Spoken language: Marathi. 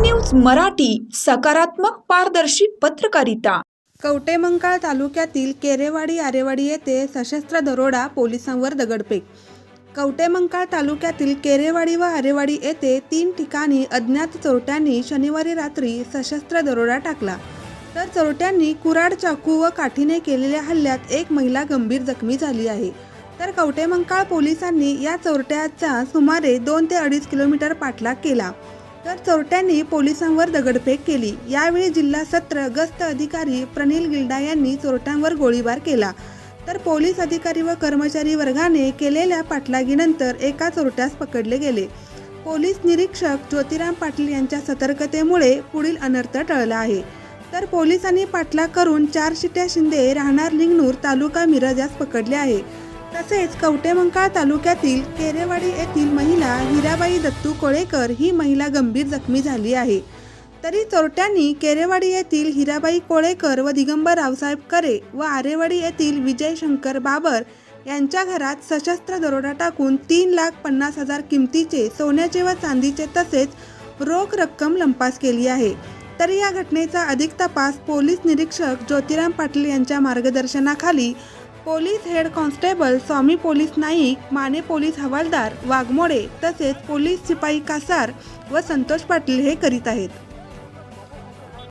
न्यूज मराठी सकारात्मक पारदर्शी पत्रकारिता. कवटेमंकाळ तालुक्यातील केरेवाडी आरेवाडी येथे सशस्त्र दरोडा पोलिसांवर दगडफेक. कवटेमंकाळ तालुक्यातील केरेवाडी व आरेवाडी येथे तीन ठिकाणी अज्ञात चोरट्यांनी शनिवारी रात्री सशस्त्र दरोडा टाकला. तर चोरट्यांनी कुराड चाकू व काठीने केलेल्या हल्ल्यात एक महिला गंभीर जखमी झाली आहे. तर कवटेमंकाळ पोलिसांनी या चोरट्याचा सुमारे दोन ते अडीच किलोमीटर पाठलाग केला. तर चोरट्यांनी पोलिसांवर दगडफेक केली. यावेळी जिल्हा सत्र गस्त अधिकारी प्रनिल गिल्डा यांनी चोरट्यांवर गोळीबार केला. तर पोलीस अधिकारी व कर्मचारी वर्गाने केलेल्या पाठलागीनंतर एका चोरट्यास पकडले गेले. पोलीस निरीक्षक ज्योतिराम पाटील यांच्या सतर्कतेमुळे पुढील अनर्थ टळला आहे. तर पोलिसांनी पाठलाग करून चार शिट्या शिंदे राहणार लिंगणूर तालुका मिरज यास पकडले आहे. तसेच कवटेमंकाळ तालुक्यातील केरेवाडी येथील महिला हिराबाई दत्तू कोळेकर ही महिला गंभीर जखमी झाली आहे. तरी चोरट्यांनी केरेवाडी येथील हिराबाई कोळेकर व दिगंबर रावसाहेब करे व आरेवाडी येथील विजय शंकर बाबर यांच्या घरात सशस्त्र दरोडा टाकून तीन लाख पन्नास हजार किमतीचे सोन्याचे व चांदीचे तसेच रोख रक्कम लंपास केली आहे. तर या घटनेचा अधिक तपास पोलीस निरीक्षक ज्योतिराम पाटील यांच्या मार्गदर्शनाखाली police head constable Swami police Naik Mane police हवालदार वाघमोडे तसेच पोलीस शिपाई कासार व संतोष पाटील हे करीत आहेत.